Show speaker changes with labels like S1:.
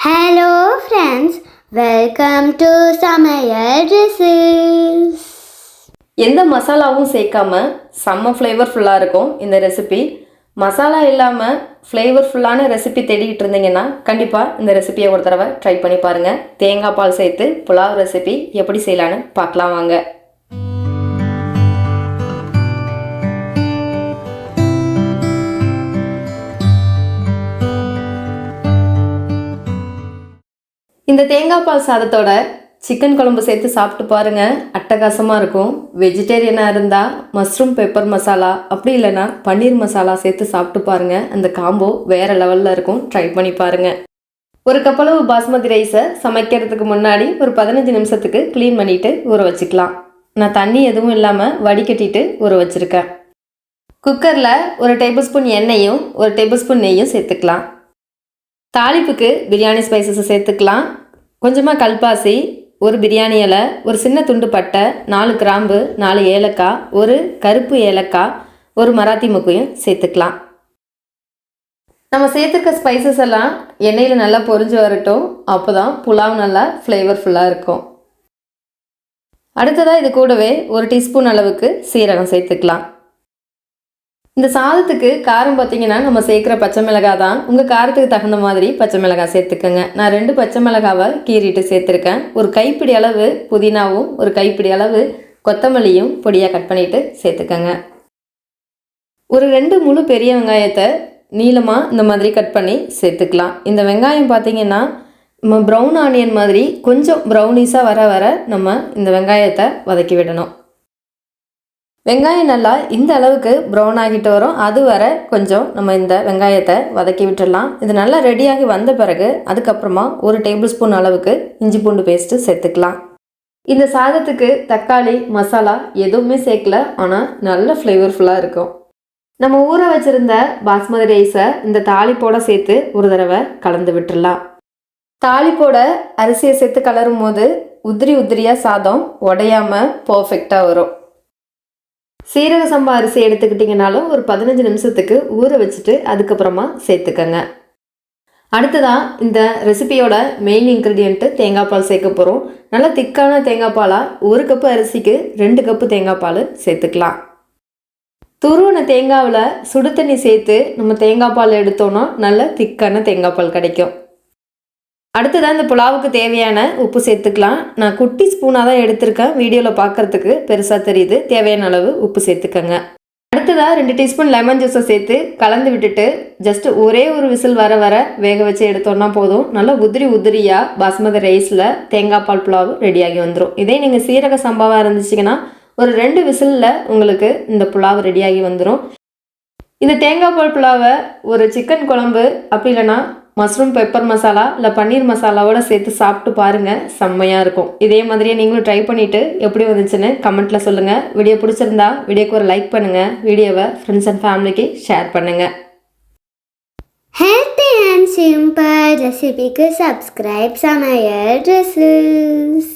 S1: Hello friends welcome to சமையல் ரெசிஸ்
S2: எந்த மசாலாவும் சேர்க்காம செம்ம ஃப்ளேவர்ஃபுல்லாக இருக்கும் இந்த ரெசிபி மசாலா இல்லாமல் ஃப்ளேவர்ஃபுல்லான ரெசிபி தேடிக்கிட்டு இருந்தீங்கன்னா கண்டிப்பாக இந்த ரெசிபியை ஒரு தடவை ட்ரை பண்ணி பாருங்கள் தேங்காய் பால் சேர்த்து புலாவ் ரெசிபி எப்படி செய்யலான்னு பார்க்கலாம் வாங்க. இந்த தேங்காய் பால் சாதத்தோட சிக்கன் குழம்பு சேர்த்து சாப்பிட்டு பாருங்க. அட்டகாசமாக இருக்கும். வெஜிடேரியனாக இருந்தால் மஷ்ரூம் பெப்பர் மசாலா அப்படி இல்லைன்னா பன்னீர் மசாலா சேர்த்து சாப்பிட்டு பாருங்க. அந்த காம்போ வேற லெவலில் இருக்கும். ட்ரை பண்ணி பாருங்க. ஒரு கப்பளவு பாஸ்மதி ரைஸை சமைக்கிறதுக்கு முன்னாடி ஒரு பதினஞ்சு நிமிஷத்துக்கு க்ளீன் பண்ணிட்டு ஊற வச்சுக்கலாம். நான் தண்ணி எதுவும் இல்லாமல் வடிகட்டிட்டு ஊற வச்சுருக்கேன். குக்கரில் ஒரு டேபிள் ஸ்பூன் எண்ணெயும் ஒரு டேபிள் ஸ்பூன் நெய்யும் சேர்த்துக்கலாம். தாளிப்புக்கு பிரியாணி ஸ்பைசஸை சேர்த்துக்கலாம். கொஞ்சமாக கல்பாசி ஒரு பிரியாணி இலை ஒரு சின்ன துண்டு பட்டை நாலு கிராம்பு நாலு ஏலக்காய் ஒரு கருப்பு ஏலக்காய் ஒரு மராத்தி முக்கையும் சேர்த்துக்கலாம். நம்ம சேர்த்துக்க ஸ்பைசஸ் எல்லாம் எண்ணெயில் நல்லா பொரிஞ்சு வரட்டும். அப்போ தான் புலாவ் நல்லா ஃப்ளேவர்ஃபுல்லாக இருக்கும். அடுத்ததாக இது கூடவே ஒரு டீஸ்பூன் அளவுக்கு சீரகம் சேர்த்துக்கலாம். இந்த சாதத்துக்கு காரம் பார்த்தீங்கன்னா நம்ம சேர்க்குற பச்சை மிளகாய் தான். உங்கள் காரத்துக்கு தகுந்த மாதிரி பச்சை மிளகாய் சேர்த்துக்கோங்க. நான் ரெண்டு பச்சை மிளகாவை கீறிட்டு சேர்த்துருக்கேன். ஒரு கைப்பிடி அளவு புதினாவும் ஒரு கைப்பிடி அளவு கொத்தமல்லியும் பொடியாக கட் பண்ணிவிட்டு சேர்த்துக்கோங்க. ஒரு ரெண்டு முழு பெரிய வெங்காயத்தை நீளமாக இந்த மாதிரி கட் பண்ணி சேர்த்துக்கலாம். இந்த வெங்காயம் பார்த்தீங்கன்னா நம்ம ப்ரௌன் ஆனியன் மாதிரி கொஞ்சம் ப்ரௌனிஸாக வர வர நம்ம இந்த வெங்காயத்தை வதக்கி விடணும். வெங்காயம் நல்லா இந்த அளவுக்கு ப்ரௌன் ஆகிட்டு வரும். அது வர கொஞ்சம் நம்ம இந்த வெங்காயத்தை வதக்கி விட்டுடலாம். இது நல்லா ரெடியாகி வந்த பிறகு அதுக்கப்புறமா ஒரு டேபிள் ஸ்பூன் அளவுக்கு இஞ்சி பூண்டு பேஸ்ட்டு சேர்த்துக்கலாம். இந்த சாதத்துக்கு தக்காளி மசாலா எதுவுமே சேர்க்கல. ஆனால் நல்ல ஃப்ளேவர்ஃபுல்லாக இருக்கும். நம்ம ஊற வச்சுருந்த பாஸ்மதி ரைஸை இந்த தாளிப்போட சேர்த்து ஒரு தடவை கலந்து விட்டுடலாம். தாளிப்போட அரிசியை சேர்த்து கலரும் போது உதிரி உதிரியாக சாதம் உடையாமல் பர்ஃபெக்டாக வரும். சீரக சம்பா அரிசி எடுத்துக்கிட்டிங்கனாலும் ஒரு பதினஞ்சு நிமிஷத்துக்கு ஊற வச்சுட்டு அதுக்கப்புறமா சேர்த்துக்கங்க. அடுத்ததாக இந்த ரெசிபியோட மெயின் இன்க்ரீடியண்ட்டு தேங்காய் பால் சேர்க்க போகிறோம் நல்லா திக்கான தேங்காய் பாலாக ஒரு கப்பு அரிசிக்கு ரெண்டு கப்பு தேங்காய் பால் சேர்த்துக்கலாம். துருவன தேங்காவில் சுடு தண்ணி சேர்த்து நம்ம தேங்காய் பால் எடுத்தோன்னா நல்ல திக்கான தேங்காய் பால் கிடைக்கும். அடுத்ததாக இந்த புலாவுக்கு தேவையான உப்பு சேர்த்துக்கலாம். நான் குட்டி ஸ்பூனாக தான் எடுத்திருக்கேன். வீடியோவில் பார்க்குறதுக்கு பெருசாக தெரியுது. தேவையான அளவு உப்பு சேர்த்துக்கங்க. அடுத்ததாக ரெண்டு டீஸ்பூன் லெமன் ஜூஸை சேர்த்து கலந்து விட்டுட்டு ஜஸ்ட் ஒரே ஒரு விசில் வர வர வேக வச்சு எடுத்தோன்னா போதும். நல்லா உதிரி உதிரியாக பாஸ்மதி ரைஸில் தேங்காய் பால் புலாவு ரெடியாகி வந்துடும் இதே நீங்கள் சீரக சம்பாவாக இருந்துச்சிங்கன்னா ஒரு ரெண்டு விசிலில் உங்களுக்கு இந்த புலாவு ரெடியாகி வந்துடும் இந்த தேங்காய் பால் புலாவை ஒரு சிக்கன் குழம்பு அப்படி இல்லைன்னா மஷ்ரூம் பெப்பர் மசாலா இல்லை பன்னீர் மசாலாவோட சேர்த்து சாப்பிட்டு பாருங்கள் செம்மையாக இருக்கும். இதே மாதிரியே நீங்களும் ட்ரை பண்ணிவிட்டு எப்படி வந்துச்சுன்னு கமெண்ட்டில் சொல்லுங்கள் வீடியோ பிடிச்சிருந்தா வீடியோக்கு ஒரு லைக் பண்ணுங்கள் வீடியோவை ஃப்ரெண்ட்ஸ் அண்ட் ஃபேமிலிக்கு ஷேர் பண்ணுங்கள்
S1: ஹெல்த்தி அண்ட் சிம்பிள் ரெசிபிக்கு சப்ஸ்கிரைப் சமையல் ட்ரெஸ்ஸஸ்